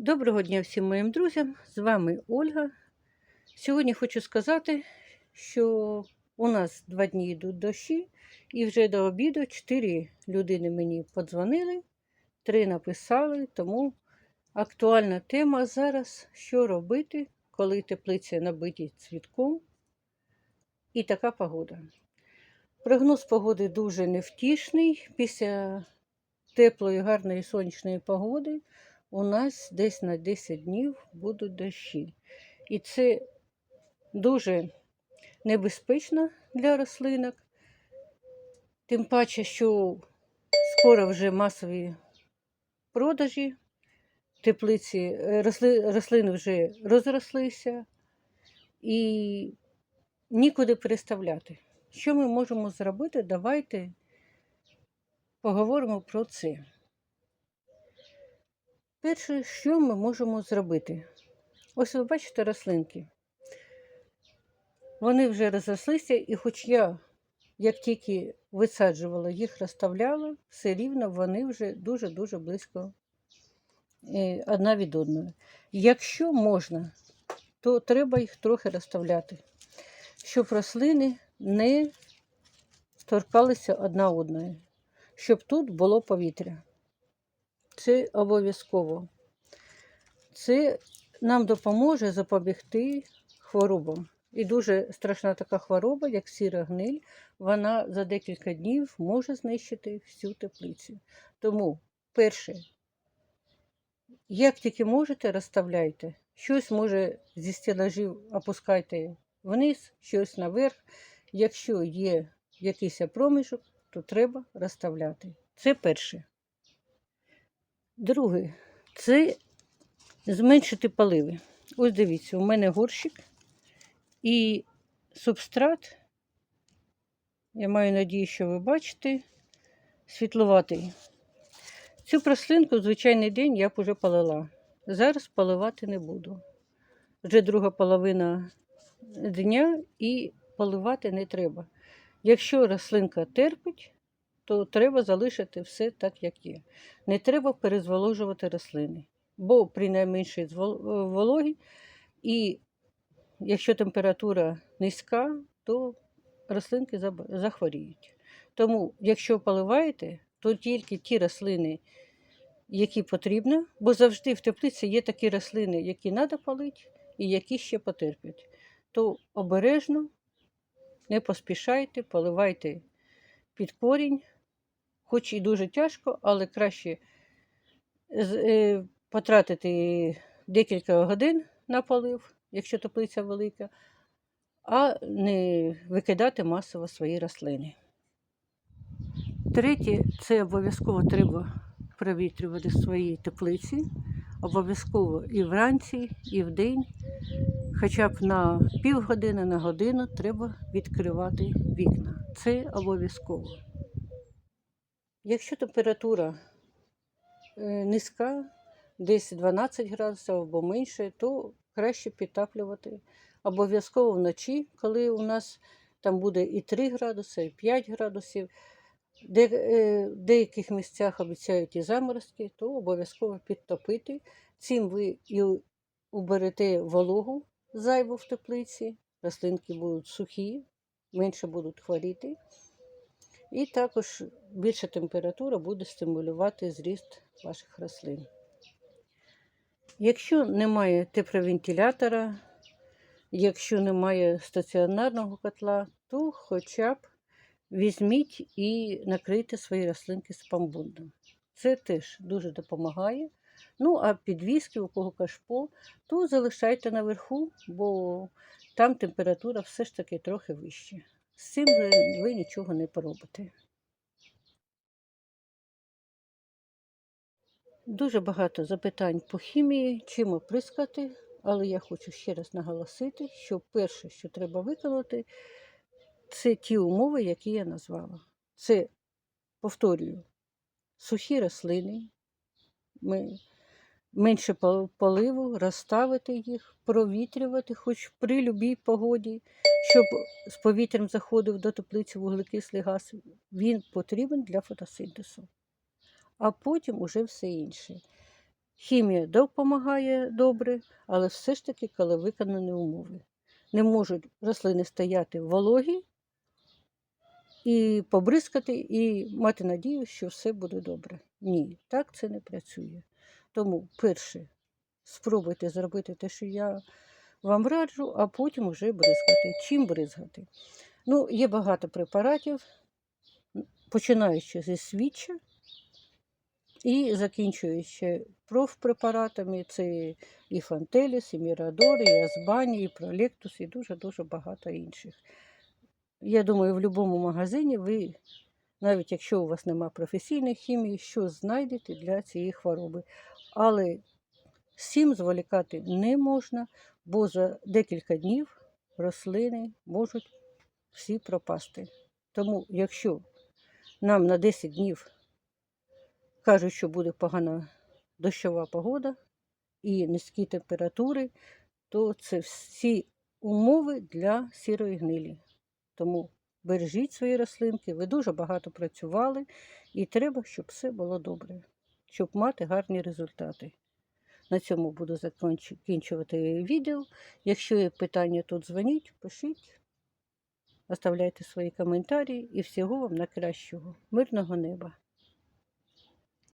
Доброго дня всім моїм друзям! З вами Ольга. Сьогодні хочу сказати, що у нас два дні йдуть дощі, і вже до обіду чотири людини мені подзвонили, три написали, тому актуальна тема зараз, що робити, коли теплиці набиті цвітком і така погода. Прогноз погоди дуже невтішний. Після теплої, гарної сонячної погоди у нас десь на 10 днів будуть дощі. І це дуже небезпечно для рослинок. Тим паче, що скоро вже масові продажі, теплиці, росли, рослини вже розрослися і нікуди переставляти. Що ми можемо зробити? Давайте поговоримо про це. Перше, що ми можемо зробити? Ось ви бачите рослинки. Вони вже розрослися, і хоч я, як тільки висаджувала, їх розставляла, все рівно вони вже дуже-дуже близько е, одна від одної. Якщо можна, то треба їх трохи розставляти, щоб рослини не торкалися одна одної, щоб тут було повітря. Це обов'язково. Це нам допоможе запобігти хворобам. І дуже страшна така хвороба, як сіра гниль, вона за декілька днів може знищити всю теплицю. Тому, перше, як тільки можете, розставляйте. Щось може зі стелажів опускайте вниз, щось наверх. Якщо є якийсь проміжок, то треба розставляти. Це перше. Друге, це зменшити поливи. Ось дивіться, у мене горщик і субстрат, я маю надію, що ви бачите, світловатий. Цю прослинку в звичайний день я б уже полила. Зараз поливати не буду. Вже друга половина дня і поливати не треба. Якщо рослинка терпить, то треба залишити все так, як є. Не треба перезволожувати рослини, бо при найменшій вологі, і якщо температура низька, то рослинки захворіють. Тому, якщо поливаєте, то тільки ті рослини, які потрібно, бо завжди в теплиці є такі рослини, які треба полити і які ще потерпять. То обережно, не поспішайте, поливайте під корінь, хоч і дуже тяжко, але краще е, потратити декілька годин на полив, якщо теплиця велика, а не викидати масово свої рослини. Третє, це обов'язково треба провітрювати свої теплиці. Обов'язково і вранці, і вдень, хоча б на півгодини, на годину треба відкривати вікна. Це обов'язково. Якщо температура е, низька, десь 12 градусів або менше, то краще підтаплювати. Обов'язково вночі, коли у нас там буде і 3 градуси, і 5 градусів. Де, е, в деяких місцях обіцяють і заморозки, то обов'язково підтопити. Цим ви і уберете вологу зайву в теплиці, рослинки будуть сухі, менше будуть хворіти. І також більша температура буде стимулювати зріст ваших рослин. Якщо немає тепловентилятора, якщо немає стаціонарного котла, то хоча б візьміть і накрийте свої рослинки спамбундом. Це теж дуже допомагає. Ну, а підвіски, у кого кашпо, то залишайте наверху, бо там температура все ж таки трохи вища. З цим ви, ви нічого не поробите. Дуже багато запитань по хімії, чим оприскати, але я хочу ще раз наголосити, що перше, що треба виконати, це ті умови, які я назвала. Це, повторюю, сухі рослини, ми, менше поливу, розставити їх, провітрювати, хоч при любій погоді, щоб з повітрям заходив до теплиці вуглекислий газ. Він потрібен для фотосинтезу. А потім уже все інше. Хімія допомагає добре, але все ж таки, коли виконані умови. Не можуть рослини стояти вологі і побризкати, і мати надію, що все буде добре. Ні, так це не працює. Тому, перше, спробуйте зробити те, що я вам раджу, а потім вже бризгати. Чим бризгати? Ну, є багато препаратів, починаючи зі свіча і закінчуючи профпрепаратами. Це і Фантеліс, і Мірадор, і Азбані, і Пролектус, і дуже-дуже багато інших. Я думаю, в будь-якому магазині ви, навіть якщо у вас немає професійної хімії, що знайдете для цієї хвороби. Але з зволікати не можна, бо за декілька днів рослини можуть всі пропасти. Тому, якщо нам на 10 днів кажуть, що буде погана дощова погода і низькі температури, то це всі умови для сірої гнилі. Тому бережіть свої рослинки, ви дуже багато працювали, і треба, щоб все було добре, щоб мати гарні результати. На цьому буду закінчувати відео. Якщо є питання, тут дзвоніть, пишіть, оставляйте свої коментарі і всього вам найкращого. Мирного неба!